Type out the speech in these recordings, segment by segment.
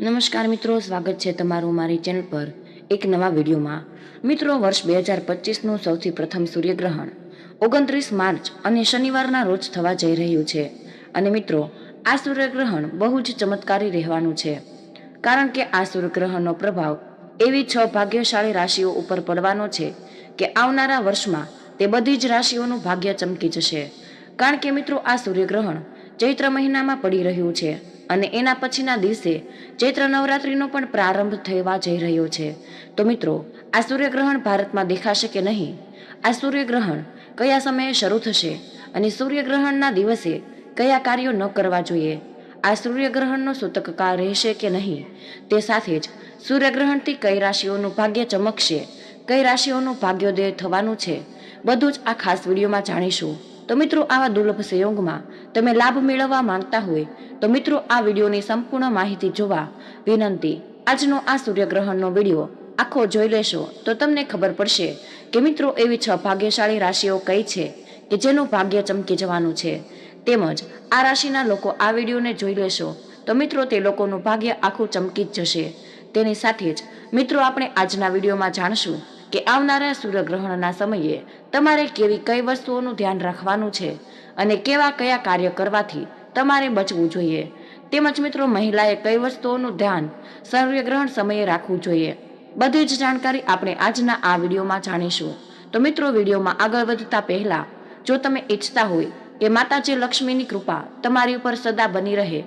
નમસ્કાર મિત્રો, સ્વાગત છે તમારું મારી ચેનલ પર. એક નવા વિડીયોમાં. મિત્રો, વર્ષ બે હજાર પચીસનું સૌથી પ્રથમ સૂર્યગ્રહણ. ઓગણત્રીસ માર્ચ અને શનિવારના રોજ થવા જઈ રહ્યું છે. અને મિત્રો, આ સૂર્યગ્રહણ બહુ જ ચમત્કારી રહેવાનું છે. કારણ કે આ સૂર્યગ્રહણનો પ્રભાવ એવી છ ભાગ્યશાળી રાશિઓ ઉપર પડવાનો છે કે આવનારા વર્ષમાં તે બધી જ રાશિઓનું ભાગ્ય ચમકી જશે. કારણ કે મિત્રો, આ સૂર્યગ્રહણ ચૈત્ર મહિનામાં પડી રહ્યું છે. અને એના પછીના દિવસે ચૈત્ર નવરાત્રિનો પણ પ્રારંભ થવા જઈ રહ્યો છે. તો મિત્રો, આ સૂર્યગ્રહણ ભારતમાં દેખાશે કે નહીં? આ સૂર્યગ્રહણ કયા સમયે શરૂ થશે અને સૂર્યગ્રહણના દિવસે કયા કાર્યો ન કરવા જોઈએ? આ સૂર્યગ્રહણનો સૂતક રહેશે કે નહીં? તે સાથે જ સૂર્યગ્રહણથી કઈ રાશિઓનું ભાગ્ય ચમકશે, કઈ રાશિઓનું ભાગ્યોદય થવાનું છે, બધું જ આ ખાસ વિડીયોમાં જાણીશું. તો મિત્રો, આવા દુર્લભ સંયોગમાં તમે લાભ મેળવવા માંગતા હોય તો મિત્રો, આ વિડીયોની સંપૂર્ણ માહિતી જોવા વિનંતી. આજનો આ સૂર્યગ્રહણનો વીડિયો આખો જોઈ લેશો તો તમને ખબર પડશે કે મિત્રો, એવી છ ભાગ્યશાળી રાશિઓ કઈ છે કે જેનું ભાગ્ય ચમકી જવાનું છે. તેમજ આ રાશિના લોકો આ વિડીયોને જોઈ લેશો તો મિત્રો, તે લોકોનું ભાગ્ય આખું ચમકી જ જશે. તેની સાથે જ મિત્રો, આપણે આજના વિડીયોમાં જાણશું કે આવનારા સૂર્યગ્રહણના સમયે તમારે કેવી કઈ વસ્તુઓનું ધ્યાન રાખવાનું છે અને કેવા કયા કાર્ય કરવાથી તમારે બચવું જોઈએ. તેમજ મિત્રો, મહિલાએ કઈ વસ્તુઓનું ધ્યાન સૂર્યગ્રહણ સમયે રાખવું જોઈએ. બધી જ જાણકારી આપણે આજના આ વિડીયોમાં જાણીશું. તો મિત્રો, વિડીયોમાં આગળ વધતા પહેલા, જો તમે ઈચ્છતા હોય કે માતાજી લક્ષ્મીની કૃપા તમારી ઉપર સદા બની રહે,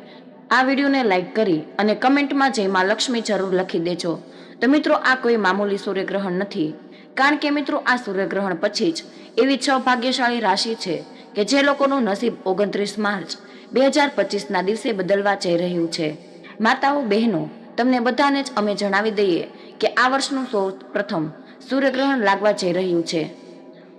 આ વિડીયોને લાઈક કરી અને કમેન્ટમાં જય માં લક્ષ્મી જરૂર લખી દેજો. તો મિત્રો, આ કોઈ મામૂલી સૂર્યગ્રહણ નથી. કારણ કે મિત્રો, આ સૂર્યગ્રહણ પછી જ એવી છ ભાગ્યશાળી રાશિ છે કે જે લોકોનું નસીબ ઓગણત્રીસ માર્ચ બે હજાર પચીસના દિવસે બદલવા જઈ રહ્યું છે. માતાઓ, બહેનો, તમને બધાને જ અમે જણાવી દઈએ કે આ વર્ષનું સૌ પ્રથમ સૂર્યગ્રહણ લાગવા જઈ રહ્યું છે.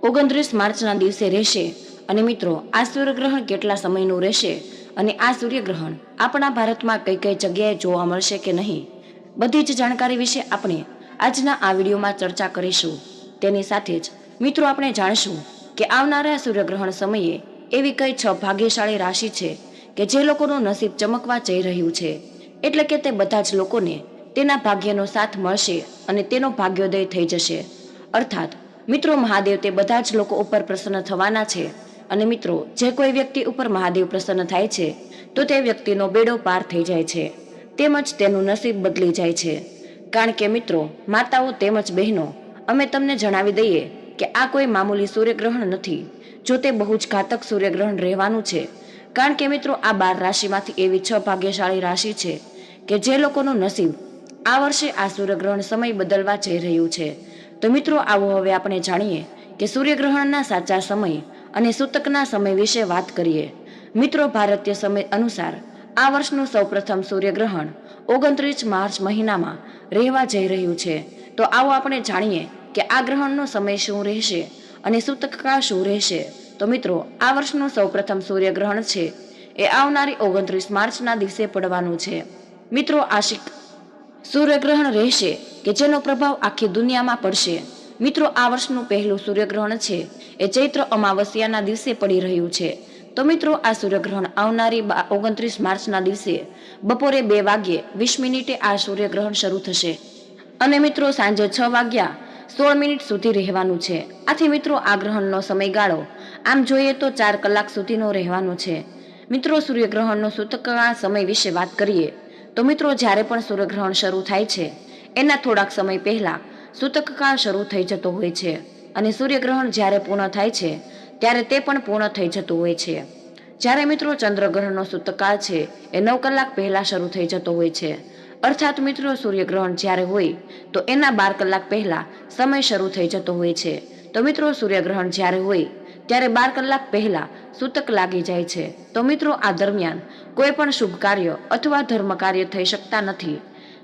ઓગણત્રીસ માર્ચના દિવસે રહેશે અને મિત્રો, આ સૂર્યગ્રહણ કેટલા સમયનું રહેશે અને આ સૂર્યગ્રહણ આપણા ભારતમાં કઈ કઈ જગ્યાએ જોવા મળશે કે નહીં, બધી જ જાણકારી વિશે આપણે આજના આ વિડીયોમાં ચર્ચા કરીશું. તેની સાથે જ મિત્રો, આપણે જાણશું કે આવનારા સૂર્યગ્રહણ સમયે એવી કઈ છ ભાગ્યશાળી રાશિ છે કે જે લોકોનું નસીબ ચમકવા જઈ રહ્યું છે? એટલે કે તે બધા જ લોકોને તેના ભાગ્યનો સાથ મળશે અને તેનો ભાગ્યોદય થઈ જશે. અર્થાત, મિત્રો મહાદેવ તે બધા જ લોકો ઉપર પ્રસન્ન થવાના છે અને મિત્રો, જે કોઈ વ્યક્તિ ઉપર મહાદેવ પ્રસન્ન થાય છે, તો તે વ્યક્તિનો બેડો પાર થઈ જાય છે. તેમજ તેનું નસીબ બદલી જાય છે. કારણ કે મિત્રો, માતાઓ તેમજ બહેનો, અમે તમને જણાવી દઈએ કે આ કોઈ મામૂલી સૂર્યગ્રહણ નથી. જો તે બહુ જ ઘાતક સૂર્યગ્રહણ રહેવાનું છે. કારણ કે મિત્રો, આ બાર રાશિમાંથી એવી છ ભાગ્યશાળી રાશિ છે કે જે લોકોનું નસીબ આ વર્ષે આ સૂર્યગ્રહણ સમય બદલવા જઈ રહ્યું છે. તો મિત્રો, આવો હવે આપણે જાણીએ કે સૂર્યગ્રહણના સાચા સમય અને સૂતકના સમય વિશે વાત કરીએ. મિત્રો, ભારતીય સમય અનુસાર આ વર્ષનું સૌપ્રથમ સૂર્યગ્રહણ ઓગણત્રીસ માર્ચ મહિનામાં રહેવા જઈ રહ્યું છે. તો આવો આપણે જાણીએ કે આ ગ્રહણનો સમય શું રહેશે અને સૂતકકાળ શું રહેશે? તો મિત્રો, આ વર્ષનું સૌપ્રથમ સૂર્યગ્રહણ છે. એ આવનારી ઓગણત્રીસ માર્ચના દિવસે પડવાનું છે. મિત્રો આશિક સૂર્યગ્રહણ રહેશે કે જેનો પ્રભાવ આખી દુનિયામાં પડશે? મિત્રો, આ વર્ષનું પહેલું સૂર્યગ્રહણ છે. એ ચૈત્ર અમાવસ્યાના દિવસે પડી રહ્યું છે. તો મિત્રો, આ સૂર્યગ્રહણ આવનારી ઓગણત્રીસ માર્ચના દિવસે બપોરે બે વાગ્યે વીસ મિનિટે આ સૂર્યગ્રહણ શરૂ થશે. અને મિત્રો, સાંજે છ વાગ્યા સોળ મિનિટ સુધી રહેવાનું છે. આથી મિત્રો, આ ગ્રહણનો સમયગાળો, આમ જોઈએ તો ચાર કલાક સુધીનો રહેવાનો છે. મિત્રો, સૂર્યગ્રહણનો સૂતકના સમય વિશે વાત કરીએ, તો મિત્રો, જ્યારે પણ સૂર્યગ્રહણ શરૂ થાય છે, એના થોડાક સમય પહેલાં સૂતકકાળ શરૂ થઈ જતો હોય છે અને સૂર્યગ્રહણ જ્યારે પૂર્ણ થાય છે, ત્યારે તે પણ પૂર્ણ થઈ જતું હોય છે. જ્યારે મિત્રો, ચંદ્રગ્રહણનો સૂતકાળ છે, એ નવ કલાક પહેલાં શરૂ થઈ જતો હોય છે. અર્થાત મિત્રો, સૂર્યગ્રહણ જ્યારે હોય, તો એના બાર કલાક પહેલા સમય શરૂ થઈ જતો હોય છે. તો મિત્રો, સૂર્યગ્રહણ જ્યારે હોય, ત્યારે બાર કલાક પહેલા સૂતક લાગી જાય છે. તો મિત્રો, આ દરમિયાન કોઈ પણ શુભ કાર્ય અથવા ધર્મ કાર્ય થઈ શકતા નથી.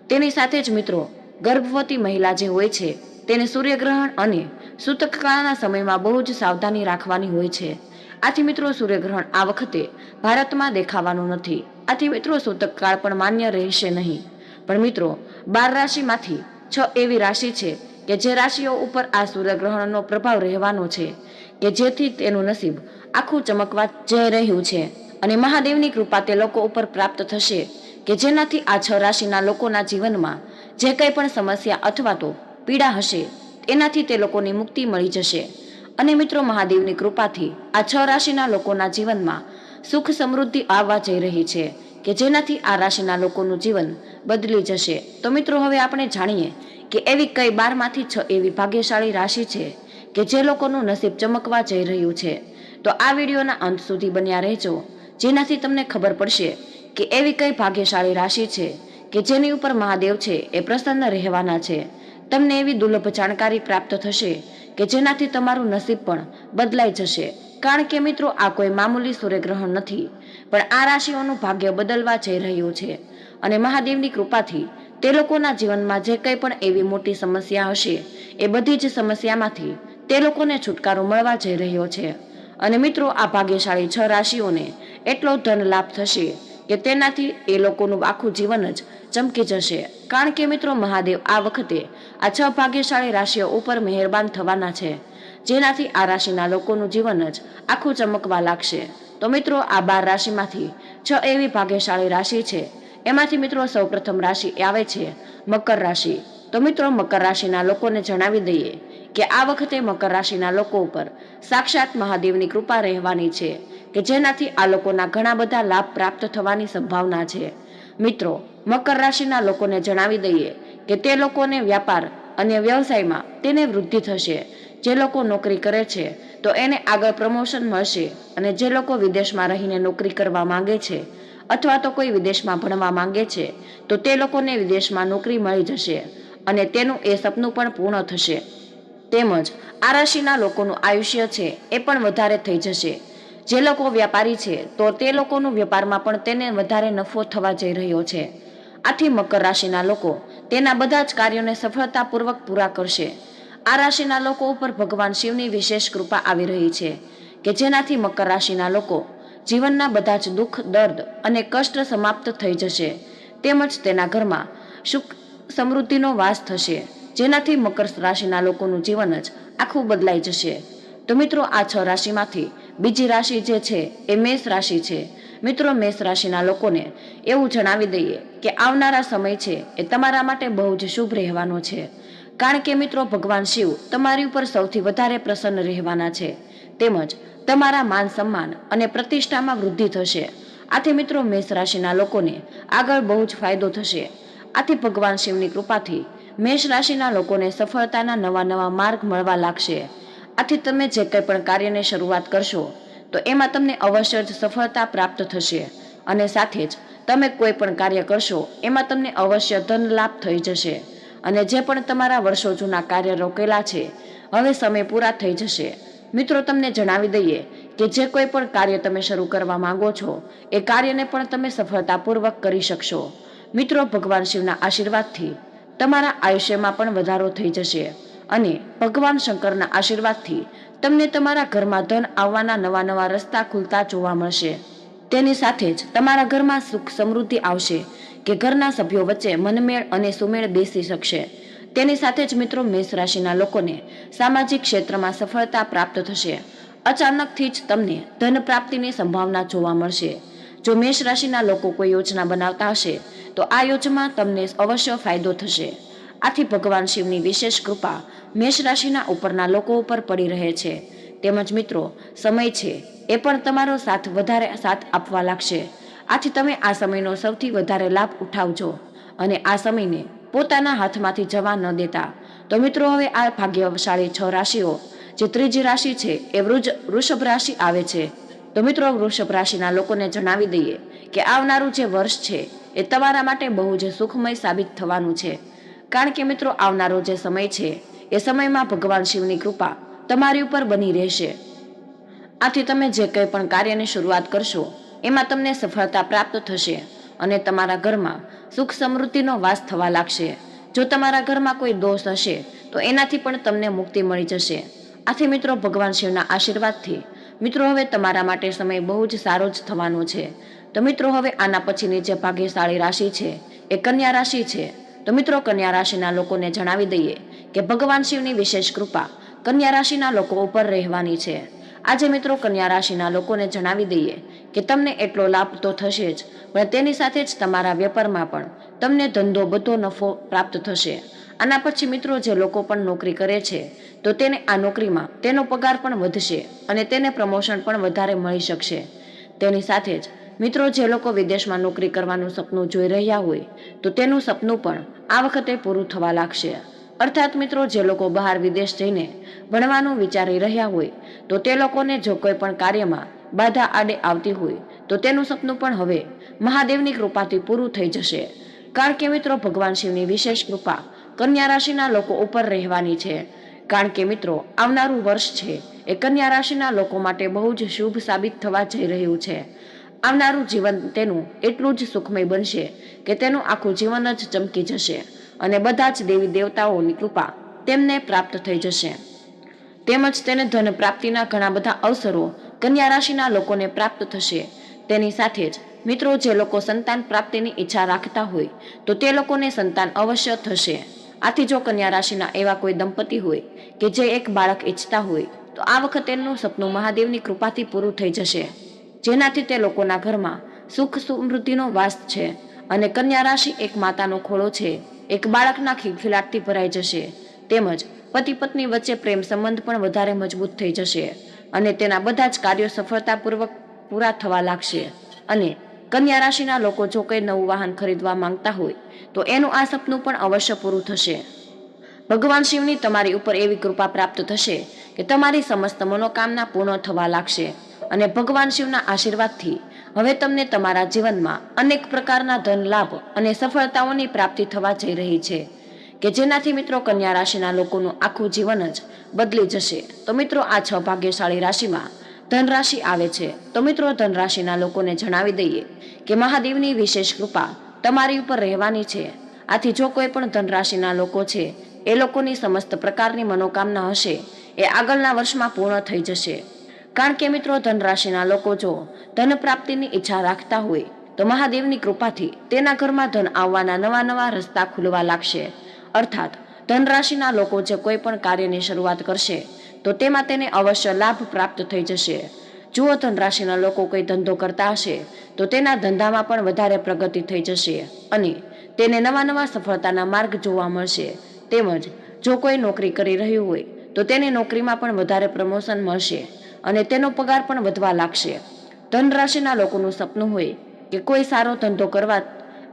તેની સાથે જ મિત્રો, ગર્ભવતી મહિલા જે હોય છે, તેને સૂર્યગ્રહણ અને સૂતકકાળના સમયમાં બહુ જ સાવધાની રાખવાની હોય છે. આથી મિત્રો, સૂર્યગ્રહણ આ વખતે ભારતમાં દેખાવાનું નથી. આથી મિત્રો, સૂતકકાળ પણ માન્ય રહેશે નહીં. પણ મિત્રો, બાર રાશિમાંથી છ એવી રાશિ છે કે જે રાશિઓ ઉપર આ સૂર્યગ્રહણનો પ્રભાવ રહેવાનો છે, કે જેથી તેનું નસીબ આખું ચમકવા જઈ રહ્યું છે. અને મહાદેવની કૃપા તે લોકો ઉપર પ્રાપ્ત થશે, કે જેનાથી આ છ રાશિના લોકોના જીવનમાં જે કંઈ પણ સમસ્યા અથવા તો પીડા હશે એનાથી તે લોકોની મુક્તિ મળી જશે. અને મિત્રો, મહાદેવની કૃપાથી આ છ રાશિના લોકોના જીવનમાં સુખ સમૃદ્ધિ આવવા જઈ રહી છે કે જેનાથી આ રાશિના લોકોનું જીવન બદલી જશે. તો મિત્રો, હવે આપણે જાણીએ કે એવી કઈ બારમાંથી છ એવી ભાગ્યશાળી રાશિ છે કે જે લોકોનું નસીબ ચમકવા જઈ રહ્યું છે. તો આ વિડીયોના અંત સુધી બન્યા રહેજો. જેનાથી તમને ખબર પડશે કે એવી કઈ ભાગ્યશાળી રાશિ છે કે જેની ઉપર મહાદેવ છે એ પ્રસન્ન રહેવાના છે. તમને એવી દુર્લભ જાણકારી પ્રાપ્ત થશે કે જેનાથી તમારું નસીબ પણ બદલાઈ જશે. કારણ કે મિત્રો, આ કોઈ મામૂલી સૂર્યગ્રહણ નથી, પણ આ રાશિઓનું ભાગ્ય બદલવા જઈ રહ્યું છે. અને મહાદેવની કૃપાથી તે લોકોના જીવનમાં જે કંઈ પણ એવી મોટી સમસ્યા હશે, એ બધી જ સમસ્યામાંથી તે લોકોને છુટકારો મળવા જઈ રહ્યો છે. અને મિત્રો, આ ભાગ્યશાળી છ રાશિઓને એટલો ધન લાભ થશે કે તેનાથી એ લોકોનું આખું જીવન જ ચમકી જશે. કારણ કે મિત્રો મહાદેવ આ વખતે આ છ ભાગ્યશાળી રાશિઓ ઉપર મહેરબાન થવાના છે. જેનાથી આ રાશિના લોકોનું જીવન જ આખું ચમકવા લાગશે. તો મિત્રો આ બાર રાશિમાંથી છ એવી ભાગ્યશાળી રાશિ છે. એમાંથી મિત્રો સૌપ્રથમ રાશિ આવે છે મકર રાશિ. તો મિત્રો મકર રાશિના લોકોને જણાવી દઈએ કે આ વખતે મકર રાશિના લોકો ઉપર સાક્ષાત મહાદેવની કૃપા રહેવાની છે કે જેનાથી આ લોકોના ઘણા બધા લાભ પ્રાપ્ત થવાની સંભાવના છે. મિત્રો, મકર રાશિના લોકોને જણાવી દઈએ કે તે લોકોને વ્યાપાર અને વ્યવસાયમાં તેને વૃદ્ધિ થશે. જે લોકો નોકરી કરે છે, તો એને આગળ પ્રમોશન મળશે અને જે લોકો વિદેશમાં રહીને નોકરી કરવા માંગે છે અથવા તો કોઈ વિદેશમાં ભણવા માંગે છે, તો તે લોકોને વિદેશમાં નોકરી મળી જશે અને તેનું એ સપનું પણ પૂર્ણ થશે. તેમજ આ રાશિના લોકોનું આયુષ્ય છે, એ પણ વધારે થઈ જશે. જે લોકો વ્યાપારી છે, તો તે લોકોનું વેપારમાં પણ તેને વધારે નફો થવા જઈ રહ્યો છે. આથી મકર રાશિના લોકો તેના બધા જ કાર્યોને સફળતાપૂર્વક પૂરા કરશે. આ રાશિના લોકો ઉપર ભગવાન શિવની વિશેષ કૃપા આવી રહી છે, કે જેનાથી મકર રાશિના લોકો જીવનના બધા જ દુઃખ, દર્દ અને કષ્ટ સમાપ્ત થઈ જશે. તેમજ તેના ઘરમાં સુખ સમૃદ્ધિનો વાસ થશે, જેનાથી મકર રાશિના લોકોનું જીવન જ આખું બદલાઈ જશે. તો મિત્રો, આ છ રાશિમાંથી બીજી રાશિ જે છે એ મેષ રાશિ છે. મિત્રો, મેષ રાશિના લોકોને એવું જણાવી દઈએ કે આવનારા સમય છે એ તમારા માટે બહુ જ શુભ રહેવાનો છે. કારણ કે મિત્રો, ભગવાન શિવ તમારી ઉપર સૌથી વધારે પ્રસન્ન રહેવાના છે. તેમજ તમારા માન સન્માન અને પ્રતિષ્ઠામાં વૃદ્ધિ થશે. આથી મિત્રો, મેષ રાશિના લોકોને આગળ બહુ જ ફાયદો થશે. આથી ભગવાન શિવની કૃપાથી મેષ રાશિના લોકોને સફળતાના નવા નવા માર્ગ મળવા લાગશે. આથી તમે જે કંઈ પણ કાર્યની શરૂઆત કરશો, તો એમાં તમને અવશ્ય જ સફળતા પ્રાપ્ત થશે. અને સાથે જ તમે કોઈ પણ કાર્ય કરશો, એમાં તમને અવશ્ય ધન લાભ થઈ જશે. અને જે પણ તમારા વર્ષો જૂના કાર્ય રોકેલા છે, હવે સમય પૂરા થઈ જશે. મિત્રો, તમને જણાવી દઈએ કે જે કોઈ પણ કાર્ય તમે શરૂ કરવા માંગો છો, એ કાર્યને પણ તમે સફળતાપૂર્વક કરી શકશો. મિત્રો, ભગવાન શિવના આશીર્વાદથી તમારા આયુષ્યમાં પણ વધારો થઈ જશે. અને ભગવાન શંકરના આશીર્વાદથી તમને તમારા ઘરમાં ધન આવવાના નવા નવા રસ્તા ખુલતા જોવા મળશે. તેની સાથે જ તમારા ઘરમાં સુખ સમૃદ્ધિ આવશે કે ઘરના સભ્યો વચ્ચે મનમેળ અને સુમેળ બેસી શકશે. તેની સાથે જ મિત્રો મેષ રાશિના લોકોને સામાજિક ક્ષેત્રમાં સફળતા પ્રાપ્ત થશે. અચાનકથી જ તમને ધન પ્રાપ્તિની સંભાવના જોવા મળશે. જો મેષ રાશિના લોકો કોઈ યોજના બનાવતા હશે, તો આ યોજના તમને અવશ્ય ફાયદો થશે. આથી ભગવાન શિવની વિશેષ કૃપા મેષ રાશિના ઉપરના લોકો ઉપર પડી રહે છે. તેમજ મિત્રો, સમય છે. એ પણ તમારો સાથ વધારે સાથ આપવા લાગશે. આથી તમે આ સમયનો સૌથી વધારે લાભ ઉઠાવજો અને આ સમયને પોતાના હાથમાંથી જવા ન દેતા. તો મિત્રો, હવે આ ભાગ્યશાળી છ રાશિઓ, જે ત્રીજી રાશિ છે, એ વૃજ, વૃષભ રાશિ આવે છે. તો મિત્રો, વૃષભ રાશિના લોકોને જણાવી દઈએ કે આવનારું જે વર્ષ છે, એ તમારા માટે બહુ જ સુખમય સાબિત થવાનું છે. કારણ કે મિત્રો, આવનારો જે સમય છે, એ સમયમાં ભગવાન શિવની કૃપા તમારી ઉપર બની રહેશે. આથી તમે જે કંઈ પણ કાર્યની શરૂઆત કરશો, એમાં તમને સફળતા પ્રાપ્ત થશે અને તમારા ઘરમાં સુખ સમૃદ્ધિનો વાસ થવા લાગશે. જો તમારા ઘરમાં કોઈ દોષ હશે, તો એનાથી પણ તમને મુક્તિ મળી જશે. આથી મિત્રો, ભગવાન શિવના આશીર્વાદથી, મિત્રો, હવે તમારા માટે સમય બહુ જ સારો જ થવાનો છે. તો મિત્રો, હવે આના પછીની જે ભાગ્યશાળી રાશિ છે, એ કન્યા રાશિ છે. તો મિત્રો કન્યા રાશિના લોકોને જણાવી દઈએ કે ભગવાન શિવની વિશેષ કૃપા કન્યા રાશિના લોકો ઉપર રહેવાની છે. આજે મિત્રો કન્યા રાશિના લોકોને જણાવી દઈએ કે તમને એટલો લાભ તો થશે જ, પણ તેની સાથે જ તમારા વેપારમાં પણ તમને ધંધો બધો નફો પ્રાપ્ત થશે. આના પછી મિત્રો જે લોકો પણ નોકરી કરે છે, તો તેને આ નોકરીમાં તેનો પગાર પણ વધશે અને તેને પ્રમોશન પણ વધારે મળી શકશે. તેની સાથે જ મિત્રો, જે લોકો વિદેશમાં નોકરી કરવાનું સપનું જોઈ રહ્યા હોય, તો તેનું સપનું પણ આ વખતે પૂરું થવા લાગશે. અર્થાત મિત્રો, જે લોકો બહાર વિદેશ જઈને ભણવાનું વિચારી રહ્યા હોય, તો તે લોકોને જો કોઈ પણ કાર્યમાં બાધા આડે આવતી હોય, તો તેનું સપનું પણ હવે મહાદેવની કૃપાથી પૂરું થઈ જશે. કારણ કે મિત્રો, ભગવાન શિવની વિશેષ કૃપા કન્યા રાશિના લોકો ઉપર રહેવાની છે. કારણ કે મિત્રો, આવનારું વર્ષ છે એ કન્યા રાશિના લોકો માટે બહુ જ શુભ સાબિત થવા જઈ રહ્યું છે. આવનારું જીવન તેનું એટલું જ સુખમય બનશે કે તેનું આખું જીવન જ ચમકી જશે અને બધા જ દેવી દેવતાઓની કૃપા તેમને પ્રાપ્ત થઈ જશે. તેમજ તેને ધન પ્રાપ્તિના ઘણા બધા અવસરો કન્યા રાશિના લોકોને પ્રાપ્ત થશે. તેની સાથે જ મિત્રો, જે લોકો સંતાન પ્રાપ્તિની ઈચ્છા રાખતા હોય, તો તે લોકોને સંતાન અવશ્ય થશે. આથી જો કન્યા રાશિના એવા કોઈ દંપતી હોય કે જે એક બાળક ઈચ્છતા હોય, તો આ વખતે તેમનું સપનું મહાદેવની કૃપાથી પૂરું થઈ જશે. જેનાથી તે લોકોના ઘરમાં સુખ સમૃદ્ધિનો વાસ છે અને કન્યા રાશિ એક માતાનો ખોળો છે. એક બાળકના ખિલખિલાટથી ભરાઈ જશે. તેમજ પતિ પત્ની વચ્ચે પ્રેમ સંબંધ પણ વધારે મજબૂત થઈ જશે અને તેના બધા જ કાર્યો સફળતાપૂર્વક પૂરા થવા લાગશે. અને કન્યા રાશિના લોકો જો કંઈ નવું વાહન ખરીદવા માંગતા હોય, તો એનું આ સપનું પણ અવશ્ય પૂરું થશે. ભગવાન શિવની તમારી ઉપર એવી કૃપા પ્રાપ્ત થશે કે તમારી સમસ્ત મનોકામના પૂર્ણ થવા લાગશે. અને ભગવાન શિવના આશીર્વાદથી હવે તમને તમારા જીવનમાં અનેક પ્રકારના ધન લાભ અને સફળતાઓની પ્રાપ્તિ થવા જઈ રહી છે. કે જેનાથી મિત્રો કન્યા રાશિના લોકોનું આખું જીવન જ બદલી જશે. તો મિત્રો આ છ ભાગ્યશાળી રાશિમાં ધન રાશિ આવે છે. તો મિત્રો ધનરાશિના લોકોને જણાવી દઈએ કે મહાદેવની વિશેષ કૃપા તમારી ઉપર રહેવાની છે. આથી જો કોઈ પણ ધન રાશિના લોકો છે, એ લોકોની સમસ્ત પ્રકારની મનોકામના હશે, એ આગળના વર્ષમાં પૂર્ણ થઈ જશે. કારણ કે મિત્રો ધન રાશિના લોકો જો ધન પ્રાપ્તિની ઈચ્છા રાખતા હોય, તો મહાદેવની કૃપાથી તેના ઘરમાં ધન આવવાના નવા નવા રસ્તા ખુલવા લાગશે. અર્થાત ધન રાશિના લોકો જે કોઈ પણ કાર્યની શરૂઆત કરશે, તો તેમાં તેને અવશ્ય લાભ પ્રાપ્ત થઈ જશે. જુઓ ધન રાશિના લોકો કોઈ ધંધો કરતા હશે, તો તેના ધંધામાં પણ વધારે પ્રગતિ થઈ જશે અને તેને નવા નવા સફળતાના માર્ગ જોવા મળશે. તેમજ, જો કોઈ નોકરી કરી રહ્યું હોય, તો તેને નોકરીમાં પણ વધારે પ્રમોશન મળશે. અને તેનો પગાર પણ વધવા લાગશે. ધન રાશિના લોકોનું સપનું હોય કે કોઈ સારો ધંધો કરવા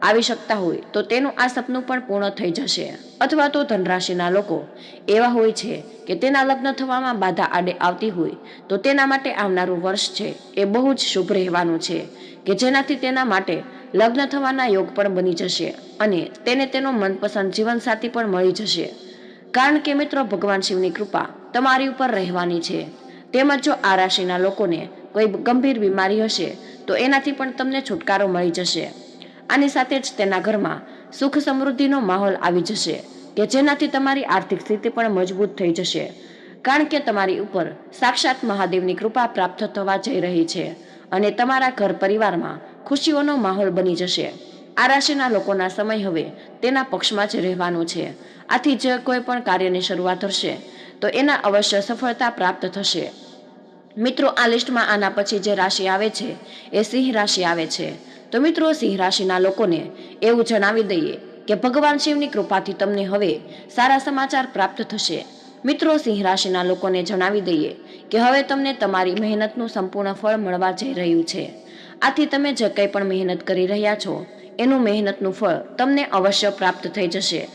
આવી શકતા હોય, તો તેનું આ સપનું પણ પૂર્ણ થઈ જશે. અથવા તો ધનરાશિના લોકો એવા હોય છે કે તેના લગ્ન થવામાં બાધા આડે આવતી હોય, તો તેના માટે આવનારું વર્ષ છે એ બહુ જ શુભ રહેવાનું છે, કે જેનાથી તેના માટે લગ્ન થવાના યોગ પણ બની જશે અને તેને તેનો મનપસંદ જીવનસાથી પણ મળી જશે. કારણ કે મિત્રો, ભગવાન શિવની કૃપા તમારી ઉપર રહેવાની છે. તેમજ જો આ રાશિના લોકોને કોઈ ગંભીર બીમારી હશે, તો એનાથી પણ તમને છુટકારો મળી જશે. આની સાથે જ તેના ઘરમાં સુખ સમૃદ્ધિનો માહોલ આવી જશે, કે જેનાથી તમારી આર્થિક સ્થિતિ પણ મજબૂત થઈ જશે. કારણ કે તમારી ઉપર સાક્ષાત મહાદેવની કૃપા પ્રાપ્ત થવા જઈ રહી છે અને તમારા ઘર પરિવારમાં ખુશીઓનો માહોલ બની જશે. આ રાશિના લોકોના સમય હવે તેના પક્ષમાં જ રહેવાનો છે. આથી જે કોઈ પણ કાર્યની શરૂઆત હશે તો એના અવશ્ય સફળતા પ્રાપ્ત થશે. મિત્રો, આ લિસ્ટમાં આના પછી જે રાશિ આવે છે, એ સિંહ રાશિ આવે છે. તો મિત્રો, સિંહ રાશિના લોકોને એવું જણાવી દઈએ કે ભગવાન શિવની કૃપાથી તમને હવે સારા સમાચાર પ્રાપ્ત થશે. મિત્રો, સિંહ રાશિના લોકોને જણાવી દઈએ કે હવે તમને તમારી મહેનતનું સંપૂર્ણ ફળ મળવા જઈ રહ્યું છે. આથી તમે જે કંઈ પણ મહેનત કરી રહ્યા છો, એનું મહેનતનું ફળ તમને અવશ્ય પ્રાપ્ત થઈ જશે.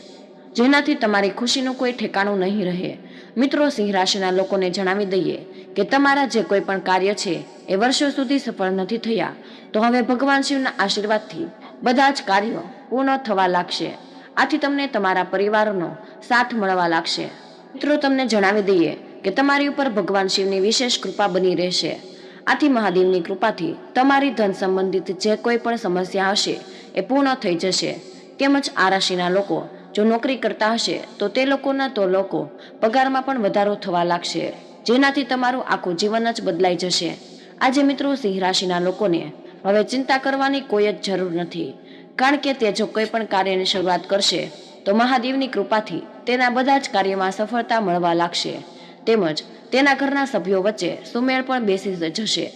જેનાથી તમારી ખુશીનું કોઈ ઠેકાણું નહીં રહે. મિત્રો સિંહ રાશિના લોકોને જણાવી દઈએ કે તમારા જે કોઈ પણ કાર્ય છે, એ વર્ષો સુધી સફળ નથી થયા. તો હવે ભગવાન શિવના આશીર્વાદથી બધા જ કાર્યો પૂર્ણ થવા લાગશે. આથી તમને તમારા પરિવારનો સાથ મળવા લાગશે. મિત્રો, તમને જણાવી દઈએ કે તમારી ઉપર ભગવાન શિવની વિશેષ કૃપા બની રહેશે. આથી મહાદેવની કૃપાથી તમારી ધન સંબંધિત જે કોઈ પણ સમસ્યા હશે, એ પૂર્ણ થઈ જશે. તેમજ આ રાશિના લોકો જો નોકરી કરતા હશે, તો તે લોકોના તો લોકો પગારમાં પણ વધારો થવા લાગશે, જેનાથી તમારું આખું જીવન જ બદલાઈ જશે. આજે મિત્રો સિંહ રાશિના લોકોને હવે ચિંતા કરવાની કોઈ જ જરૂર નથી. કારણ કે તે જો કોઈ પણ કાર્યની શરૂઆત કરશે, તો મહાદેવની કૃપાથી તેના બધા જ કાર્યમાં સફળતા મળવા લાગશે. તેમજ તેના ઘરના સભ્યો વચ્ચે સુમેળ પણ બેસી જશે.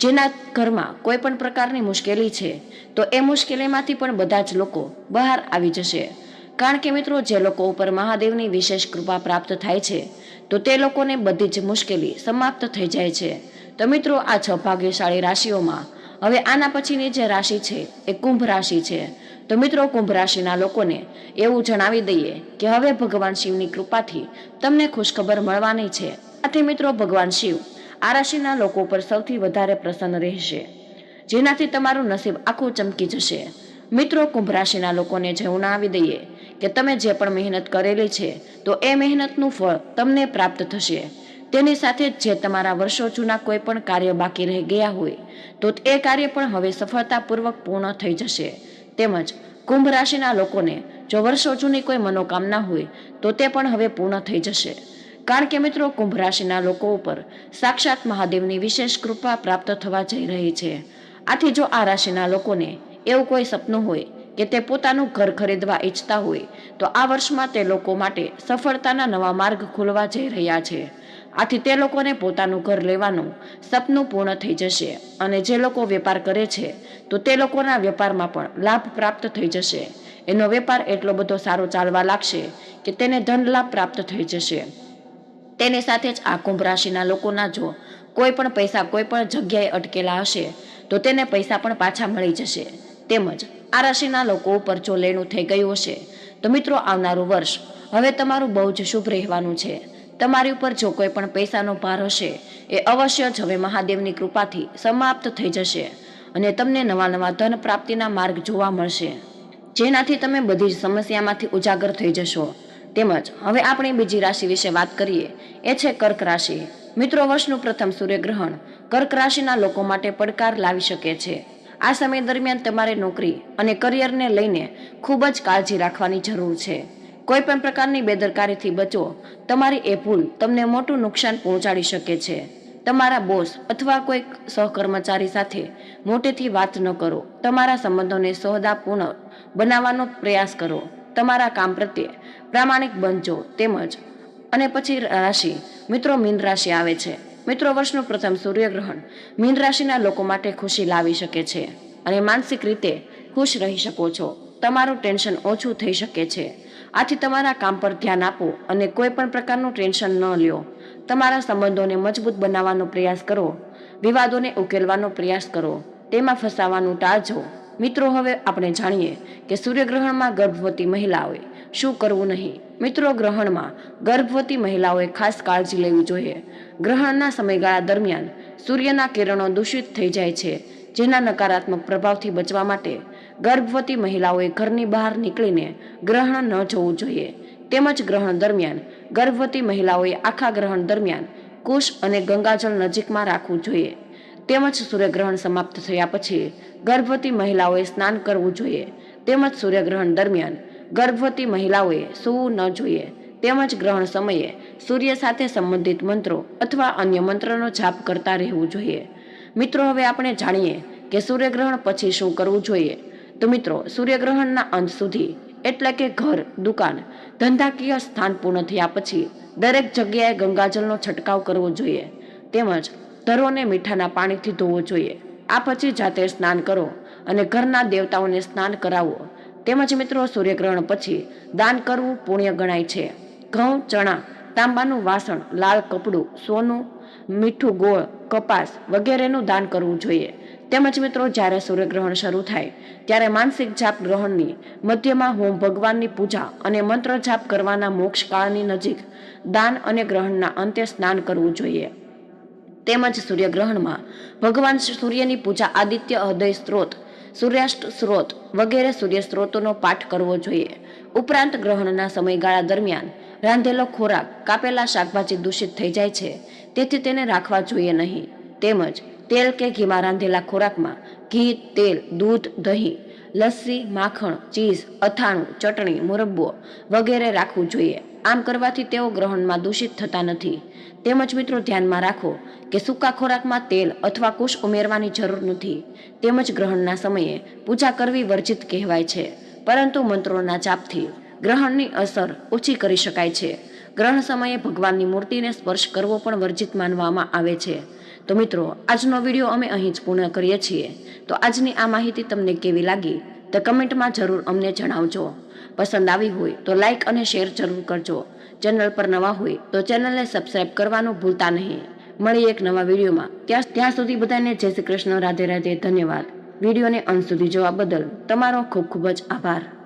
જેના ઘરમાં કોઈ પણ પ્રકારની મુશ્કેલી છે, તો એ મુશ્કેલીમાંથી પણ બધા જ લોકો બહાર આવી જશે. કારણ કે મિત્રો, જે લોકો ઉપર મહાદેવની વિશેષ કૃપા પ્રાપ્ત થાય છે, તો તે લોકોને બધી જ મુશ્કેલી સમાપ્ત થઈ જાય છે. તો મિત્રો, આ છ ભાગ્યશાળી રાશિઓમાં, હવે આના પછીની જે રાશિ છે, એ કુંભ રાશિ છે. તો મિત્રો, કુંભ રાશિના લોકોને એવું જણાવી દઈએ કે હવે ભગવાન શિવની કૃપાથી તમને ખુશખબર મળવાની છે. આથી મિત્રો, ભગવાન શિવ આ રાશિના લોકો પર સૌથી વધારે પ્રસન્ન રહેશે. જેનાથી તમારું નસીબ આખું ચમકી જશે. મિત્રો, કુંભ રાશિના લોકોને જણાવી દઈએ કે તમે જે પણ મહેનત કરેલી છે, તો એ મહેનતનું ફળ તમને પ્રાપ્ત થશે. તેની સાથે જ જે તમારા વર્ષો જૂના કોઈ પણ કાર્ય બાકી રહી ગયા હોય, તો એ કાર્ય પણ હવે સફળતાપૂર્વક પૂર્ણ થઈ જશે. તેમજ કુંભ રાશિના લોકોને જો વર્ષો જૂની કોઈ મનોકામના હોય, તો તે પણ હવે પૂર્ણ થઈ જશે. કારણ કે મિત્રો, કુંભ રાશિના લોકો ઉપર સાક્ષાત મહાદેવની વિશેષ કૃપા પ્રાપ્ત થવા જઈ રહી છે. આથી જો આ રાશિના લોકોને એવું કોઈ સપનું હોય કે તે પોતાનું ઘર ખરીદવા ઈચ્છતા હોય, તો આ વર્ષમાં તે લોકો માટે સફળતાના નવા માર્ગ ખુલવા જઈ રહ્યા છે. આથી તે લોકોને પોતાનું ઘર લેવાનું સપનું પૂર્ણ થઈ જશે અને જે લોકો વેપાર કરે છે, તો તે લોકોના વેપારમાં પણ લાભ પ્રાપ્ત થઈ જશે. એનો વેપાર એટલો બધો સારો ચાલવા લાગશે કે તેને ધન લાભ પ્રાપ્ત થઈ જશે. તેની સાથે જ આ કુંભ રાશિના લોકોના જો કોઈ પણ પૈસા કોઈ પણ જગ્યાએ અટકેલા હશે, તો તેને પૈસા પણ પાછા મળી જશે. તેમજ આ રાશિના લોકો ઉપર જો લેણું થઈ ગયું હશે. તો મિત્રો, આવનારું વર્ષ હવે તમારું બહુ જ શુભ રહેવાનું છે. તમારી ઉપર જો કોઈ પણ પૈસાનો ભાર હશે, એ અવશ્ય જ હવે મહાદેવની કૃપાથી સમાપ્ત થઈ જશે અને તમને નવા નવા ધન પ્રાપ્તિના માર્ગ જોવા મળશે. જેનાથી તમે બધી જ સમસ્યામાંથી ઉજાગર થઈ જશો. તેમજ હવે આપણે બીજી રાશિ વિશે વાત કરીએ. એ છે કર્ક રાશિ. મિત્રો, વર્ષનું પ્રથમ સૂર્યગ્રહણ કર્ક રાશિના લોકો માટે પડકાર લાવી શકે છે. આ સમય દરમિયાન તમારે નોકરી અને કરિયરને લઈને ખૂબ જ કાળજી રાખવાની જરૂર છે. કોઈ પણ પ્રકારની બેદરકારીથી બચો. તમારી એ ભૂલ તમને મોટું નુકસાન પહોંચાડી શકે છે. તમારા બોસ અથવા કોઈ સહકર્મચારી સાથે મોટેથી વાત ન કરો. તમારા સંબંધોને સહદાપૂર્ણ બનાવવાનો પ્રયાસ કરો. તમારા કામ પ્રત્યે પ્રામાણિક બનજો તેમજ અને પછી રાશિ મિત્રો મીન રાશિ આવે છે. મિત્રો, વર્ષનું પ્રથમ સૂર્યગ્રહણ મીન રાશિના લોકો માટે ખુશી લાવી શકે છે અને માનસિક રીતે ખુશ રહી શકો છો. તમારું ટેન્શન ઓછું થઈ શકે છે. આથી તમારા કામ પર ધ્યાન આપો અને કોઈ પણ પ્રકારનું ટેન્શન ન લ્યો. તમારા સંબંધોને મજબૂત બનાવવાનો પ્રયાસ કરો. વિવાદોને ઉકેલવાનો પ્રયાસ કરો. તેમાં ફસાવાનું ટાળજો. મિત્રો, હવે આપણે જાણીએ કે સૂર્યગ્રહણમાં ગર્ભવતી મહિલાઓએ શું કરવું નહીં. મિત્રો, ગ્રહણમાં ગર્ભવતી મહિલાઓએ ખાસ કાળજી લેવી જોઈએ. ગ્રહણના સમયગાળા દરમિયાન સૂર્યના કિરણો દૂષિત થઈ જાય છે, જેના નકારાત્મક પ્રભાવથી બચવા માટે ગર્ભવતી મહિલાઓએ ઘરની બહાર નીકળીને ગ્રહણ ન જોવું જોઈએ. તેમજ ગ્રહણ દરમિયાન ગર્ભવતી મહિલાઓએ આખા ગ્રહણ દરમિયાન કુશ અને ગંગાજળ નજીકમાં રાખવું જોઈએ. તેમજ સૂર્યગ્રહણ સમાપ્ત થયા પછી ગર્ભવતી મહિલાઓએ સ્નાન કરવું જોઈએ. તેમજ સૂર્યગ્રહણ દરમિયાન ગર્ભવતી મહિલાઓએ સૂવું ન જોઈએ. તેમજ ગ્રહણ સમયે સૂર્ય સાથે સંબંધિત મંત્રો અથવા અન્ય મંત્રનો જાપ કરતા રહેવું જોઈએ. મિત્રો, હવે આપણે જાણીએ કે સૂર્યગ્રહણ પછી શું કરવું જોઈએ. તો મિત્રો, સૂર્યગ્રહણના અંત સુધી, એટલે કે ઘર, દુકાન, ધંધાકીય સ્થાન પૂર્ણ થયા પછી દરેક જગ્યાએ ગંગાજળનો છંટકાવ કરવો જોઈએ. તેમજ ધરોને મીઠાના પાણીથી ધોવો જોઈએ. આ પછી જાતે સ્નાન કરો અને ઘરના દેવતાઓને સ્નાન કરાવો. તેમજ મિત્રો, સૂર્યગ્રહણ પછી દાન કરવું પુણ્ય ગણાય છે. ઘઉં, ચણા, તાંબાનું વાસણ, લાલ કપડું, સોનું, મીઠું ગોળ, કપાસ વગેરેનું દાન કરવું જોઈએ. તેમજ મિત્રો, જ્યારે સૂર્યગ્રહણ શરૂ થાય, ત્યારે માનસિક જાપ ગ્રહણની, મધ્યમાં હોમ ભગવાનની પૂજા અને મંત્ર જાપ કરવાના મોક્ષ કાળની નજીક દાન અને ગ્રહણના અંતે સ્નાન કરવું જોઈએ. તેમજ સૂર્યગ્રહણમાં ભગવાન સૂર્યની પૂજા આદિત્ય હૃદય સ્ત્રોત સૂર્યાષ્ટ સ્ત્રોત વગેરે સૂર્ય સ્ત્રોતોનો પાઠ કરવો જોઈએ. ઉપરાંત ગ્રહણના સમયગાળા દરમિયાન રાંધેલો ખોરાક કાપેલા શાકભાજી દૂષિત થઈ જાય છે, તેથી તેને રાખવા જોઈએ નહીં. તેમજ તેલ કે ઘીમાં રાંધેલા ખોરાકમાં ઘી, તેલ, દૂધ, દહીં, લસ્સી, માખણ, ચીઝ, અથાણું, ચટણી, મુરબ્બો વગેરે રાખવું જોઈએ. આમ કરવાથી તેઓ ગ્રહણમાં દૂષિત થતા નથી. તેમજ મિત્રો ધ્યાનમાં રાખો કે સૂકા ખોરાકમાં તેલ અથવા કુશ ઉમેરવાની જરૂર નથી. તેમજ ગ્રહણના સમયે પૂજા કરવી વર્જિત કહેવાય છે. પરંતુ મંત્રોના જાપથી ગ્રહણની અસર ઓછી કરી શકાય છે. ગ્રહણ સમયે ભગવાનની મૂર્તિને સ્પર્શ કરવો પણ વર્જિત માનવામાં આવે છે. તો મિત્રો, આજનો વીડિયો અમે અહીં જ પૂર્ણ કરીએ છીએ. તો આજની આ માહિતી તમને કેવી લાગી? તો કમેન્ટમાં જરૂર અમને જણાવજો. પસંદ આવી હોય તો લાઇક અને શેર જરૂર કરજો. ચેનલ પર નવા હોય તો ચેનલને સબસ્ક્રાઇબ કરવાનું ભૂલતા નહીં. મળીએ એક નવા વિડીયોમાં. ત્યાં ત્યાં સુધી બધાને જય શ્રી કૃષ્ણ, રાધે રાધે, ધન્યવાદ. વિડીયોને અંત સુધી જોવા બદલ તમારો ખૂબ ખૂબ જ આભાર.